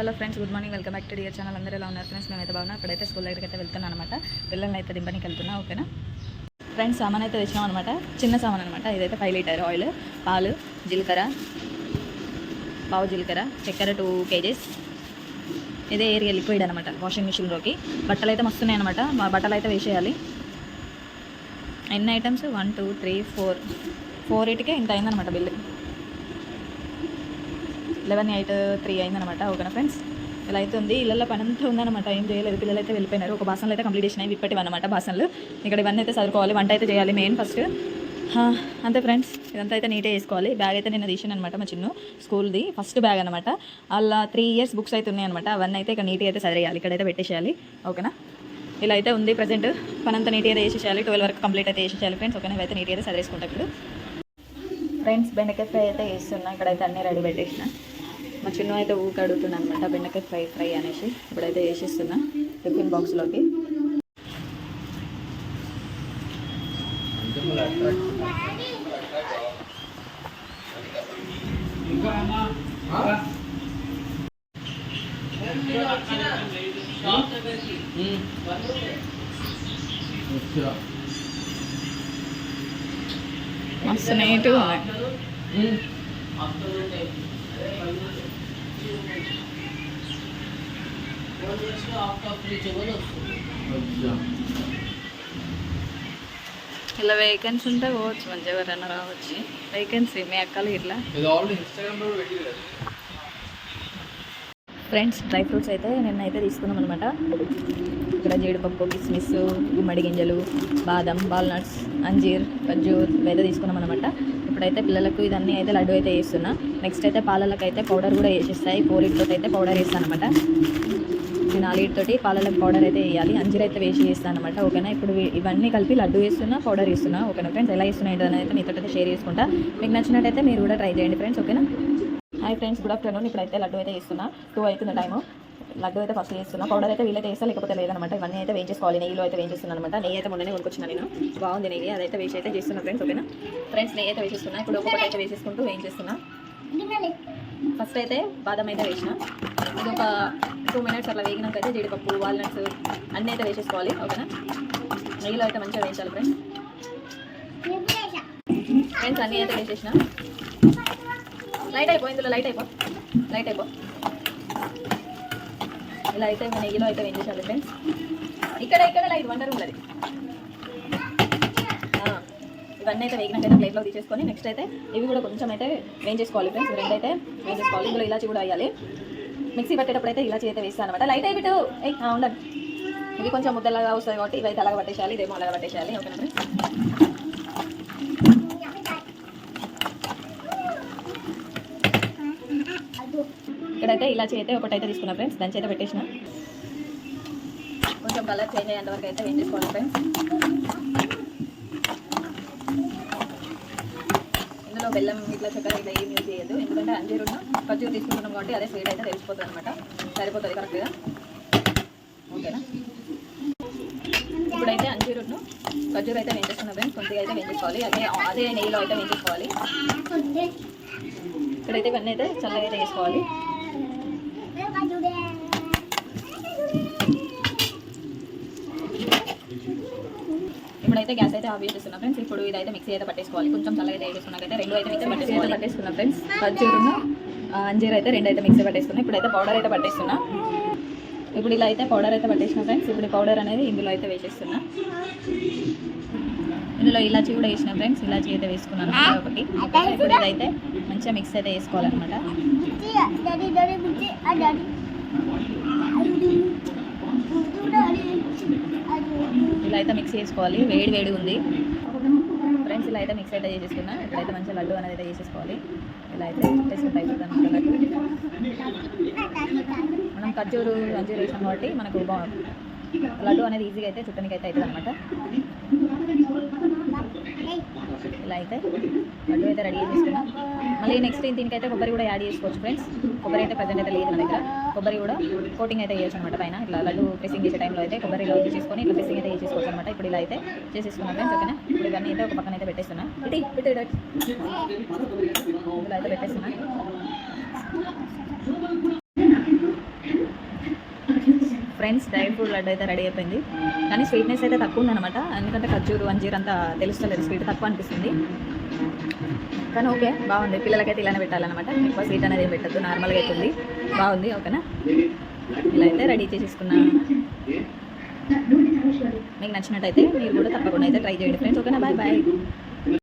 Hello friends good morning. Welcome back to dear channel. అందరూ ఎలా ఉన్నారు ఫ్రెండ్స్? మేమైతే బాగున్నా. ఇప్పుడైతే స్కూల్ దగ్గరికి అయితే వెళ్తున్నాను అనమాట పిల్లల్ని అయితే దింపనికి వెళ్తున్నా ఓకేనా? ఫ్రెండ్స్ సామాన్ అయితే తెచ్చినాం అనమాట చిన్న సామాన్ అనమాట ఇదైతే ఫైవ్ లీటర్ ఆయిల్ పాలు జీలకర్ర పావు జీలకర్ర చక్కెర టూ కేజీస్. ఇదే ఏరియా లిక్విడ్ అనమాట వాషింగ్ మిషన్లోకి. బట్టలు అయితే మస్తున్నాయి అనమాట మా బట్టలు అయితే వేసేయాలి. ఎన్ని items? One two three four. Four ఇటుకే ఇంత అయిందనమాట బిల్లు. లెవెన్ ఎయిట్ త్రీ అయిందనమాట ఓకేనా ఫ్రెండ్స్ ఇలా అయితే ఉంది ఇళ్ళల్లో పని అంతా ఉందన్నమాట. ఏం చేయలేదు. పిల్లలు అయితే వెళ్ళిపోయినారు. ఒక బాసనలు అయితే కంప్లీట్ చేసినాయి విప్పటివి అనమాట బాసనలు. ఇక్కడ ఇవన్నీ అయితే చదువుకోవాలి వంట అయితే చేయాలి మెయిన్ ఫస్ట్ అంతే ఫ్రెండ్స్ ఇదంతా అయితే నీట్గా వేసుకోవాలి. బ్యాగ్ అయితే నేను తీసాను అనమాట మా చిన్న. స్కూల్ది ఫస్ట్ బ్యాగ్ అనమాట అలా త్రీ ఇయర్స్ బుక్స్ అయితే ఉన్నాయన్నమాట అవన్నీ అయితే ఇక్కడ నీట్గా అయితే చదివేయాలి ఇక్కడైతే పెట్టేసేయాలి. ఓకేనా ఇలా అయితే ఉంది ప్రజెంట్ పని అంతా నీట్గా అయితే చేసేయాలి ట్వెల్వ్ వరకు కంప్లీట్ అయితే వేసేసేయాలి ఫ్రెండ్స్ ఓకేనా అయితే నీట్గా అయితే చదివేసుకుంటా ఇప్పుడు. ఫ్రెండ్స్ బెండకాయ ఫ్రై అయితే వేస్తున్నా. ఇక్కడైతే అన్నీ రెడీ పెట్టేసిన. మా చిన్న అయితే ఊక అడుగుతున్నా అనమాట బెండకాయ ఫ్రై ఫ్రై అనేసి. ఇప్పుడైతే వేసేస్తున్నా టిఫిన్ బాక్స్లోకి. మస్తు నీట్గా ఉన్నాయి. ఇలా వేకెన్సీ ఉంటే పోవచ్చు మంచిగా ఎవరైనా రావచ్చు. వేకెన్సీ మీ అక్కలు ఇట్లా? ఫ్రెండ్స్ డ్రై ఫ్రూట్స్ అయితే నిన్న అయితే తీసుకున్నాం అనమాట ఇక్కడ జీడిపప్పు కిస్మిస్ గుమ్మడి గింజలు బాదం వాల్నట్స్ అంజీర్ ఖర్జూర్ ఇవైతే తీసుకున్నాం అనమాట ఇప్పుడైతే పిల్లలకు ఇదన్నీ అయితే లడ్డు అయితే వేస్తున్నా నెక్స్ట్ అయితే పాలలకు అయితే పౌడర్ కూడా వేసేస్తాయి పోరితో అయితే పౌడర్ వేస్తాను అనమాట ఈ పాలలకు పౌడర్ అయితే వేయాలి. అంజీర్ అయితే వేసి వేస్తాను అనమాట ఓకేనా? ఇప్పుడు ఇవన్నీ కలిపి లడ్డు వేస్తున్నా పౌడర్ వేస్తున్నా. ఓకేనా ఫ్రెండ్స్ ఎలా వేస్తున్నా అయితే మీతో అయితే షేర్ చేసుకుంటా. మీకు నచ్చినట్టయితే మీరు కూడా ట్రై చేయండి ఫ్రెండ్స్ ఓకేనా? హాయ్ ఫ్రెండ్స్ గుడ్ ఆఫ్టర్నూన్ ఇప్పుడైతే లడ్డు అయితే ఇస్తున్నా టూ అవుతుంది టైము లడ్డు అయితే ఫస్ట్ వేస్తున్నా పౌడర్ అయితే వీలైతే వేస్తా లేకపోతే లేదనమాట. ఇవన్నీ అయితే వేయించేసుకోవాలి నెయ్యిలో అయితే వేయించేస్తున్నాను అనమాట నెయ్యి అయితే మొన్ననే కొనుక్కొచ్చిన నేను. బాగుంది నెయ్యి. అదైతే వేసి అయితే చేస్తున్నా ఫ్రెండ్స్ ఓకేనా ఫ్రెండ్స్ నెయ్యి అయితే వేసేస్తున్నా. ఇప్పుడు ఒక్కొక్కటి అయితే వేసేసుకుంటూ వేయించేస్తున్నా. ఫస్ట్ అయితే బాదం అయితే వేసిన. ఇది ఒక టూ మినిట్స్ అట్లా వేగినాక అయితే జీడిపప్పు వాల్నట్స్ అన్నీ అయితే వేసేసుకోవాలి ఓకేనా నెయ్యిలో అయితే మంచిగా వేయించాలి ఫ్రెండ్స్ ఫ్రెండ్స్ అన్నీ అయితే వేసేసిన. లైట్ అయిపో ఇందులో లైట్ అయిపో. లైట్ అయిపో. ఇలా అయితే నెయ్యిలో అయితే వేయించాలి ఫ్రెండ్స్ ఇక్కడ ఇక్కడ లైట్ వండర్ ఉన్నది ఇవన్నీ అయితే వేగినట్టయితే ప్లేట్లో తీసేసుకొని నెక్స్ట్ అయితే ఇవి కూడా కొంచెం అయితే వేయించేసుకోవాలి ఫ్రెండ్స్ రెండు అయితే వేయించేసుకోవాలి ఇందులో ఇలాచి కూడా వేయాలి. మిక్సీ పట్టేటప్పుడు అయితే ఇలాచి అయితే వేస్తాను అనమాట లైట్ అయిపోయి ఏ ఉండండి. ఇవి కొంచెం ముద్దలాగా వస్తాయి కాబట్టి ఇవి అయితే అలాగ పట్టేసేయాలి. ఇదేమో అలాగ పట్టేసేయాలి. ఓకేనా ఫ్రెండ్స్ ఇక్కడైతే ఇలా అయితే ఒకటైతే తీసుకున్నా ఫ్రెండ్స్ దాని అయితే పెట్టేసిన. కొంచెం కలర్ చేంజ్ అయ్యేంత వరకు అయితే వేయించేసుకోవాలి ఫ్రెండ్స్ ఇందులో బెల్లం ఇట్లా చక్కెర ఇట్లా ఏం యూజ్ చేయొద్దు. ఎందుకంటే అంజీరున్న ఖర్జూరు తీసుకుంటున్నాం కాబట్టి అదే స్వీట్ అయితే తెలిసిపోతుంది అనమాట సరిపోతుంది కరెక్ట్గా ఓకేనా ఇప్పుడైతే అంజీరును ఖర్జూరు అయితే వేయించేసుకున్న ఫ్రెండ్స్ కొద్దిగా అయితే వేయించుకోవాలి అదే అదే నెయ్యిలో అయితే వేయించుకోవాలి ఇక్కడైతే ఇవన్నీ అయితే చల్లగా అయితే వేసుకోవాలి. ఇప్పుడైతే గ్యాస్ అయితే ఆఫ్ చేసేస్తున్నా ఫ్రెండ్స్. ఇప్పుడు ఇదైతే మిక్సీ అయితే పట్టేసుకోవాలి. కొంచెం చల్లగా అయితే రెండు అయితే మిక్సీ పట్టేసి అయితే పట్టేసుకున్నా ఫ్రెండ్స్. ఖర్జూరును అంజీర్ అయితే రెండు అయితే మిక్సీ పట్టేసుకున్నా. ఇప్పుడైతే పౌడర్ అయితే పట్టేస్తున్నా. ఇప్పుడు ఇలా అయితే పౌడర్ అయితే పట్టేసిన ఫ్రెండ్స్. ఇప్పుడు పౌడర్ అనేది ఇందులో అయితే వేసేస్తున్నా. ఇందులో ఇలాచి కూడా వేసిన ఫ్రెండ్స్. ఇలాచి అయితే వేసుకున్నాను ఒకటి? ఇప్పుడు ఇదైతే మంచిగా మిక్స్ అయితే వేసుకోవాలన్నమాట. ఇలా అయితే మిక్స్ చేసుకోవాలి. వేడి వేడి ఉంది. ఫ్రెండ్స్ ఇలా అయితే మిక్స్ అయితే చేసేసుకున్నా. ఇప్పుడైతే మంచిగా లడ్డు అనేది అయితే చేసేసుకోవాలి. ఇలా అయితే చేసుకుంటా మనం ఖర్జూరు అంజూరు వేసాం కాబట్టి మనకు లడ్డు అనేది ఈజీగా అయితే చుట్టనికి అయితే అవుతుంది అనమాట ఇలా అయితే లడ్డు అయితే రెడీ చేసుకున్నాం మళ్ళీ నెక్స్ట్ దీనికైతే కొబ్బరి కూడా యాడ్ చేసుకోవచ్చు ఫ్రెండ్స్ కొబ్బరి అయితే ప్రజెంట్ అయితే లేదు మన దగ్గర. కొబ్బరి కూడా కోటింగ్ అయితే వేయచ్చు అనమాట పైన. ఇట్లా లడ్డు ప్రెసింగ్ చేసే టైంలో అయితే కొబ్బరిలో చేసుకొని ఇట్లా ప్రెసింగ్ అయితే చేసుకోవచ్చు అనమాట ఇప్పుడు ఇలా అయితే చేసేసుకున్నాం ఫ్రెండ్స్ ఓకేనా ఇప్పుడు ఇవన్నీ అయితే ఒక పక్కన అయితే పెట్టేస్తున్నా. ఇటు ఇటు ఇలా అయితే పెట్టేస్తున్నా. ఫ్రెండ్స్ డ్రై ఫ్రూట్ లడ్డు అయితే రెడీ అయిపోయింది. కానీ స్వీట్నెస్ అయితే తక్కువ ఉందన్నమాట. ఎందుకంటే ఖర్జూరు అంజీర్ అంతా తెలుస్తలేదు. స్వీట్ తక్కువ అనిపిస్తుంది. కానీ ఓకే బాగుంది. పిల్లలకైతే ఇలానే పెట్టాలన్నమాట. ఎక్కువ స్వీట్ అనేది ఏం పెట్టద్దు. నార్మల్గా అవుతుంది బాగుంది ఓకేనా? ఇలా అయితే రెడీ చేసేసుకున్నాను మీకు నచ్చినట్టయితే మీరు కూడా తప్పకుండా అయితే ట్రై చేయండి ఫ్రెండ్స్. ఓకేనా? Bye bye.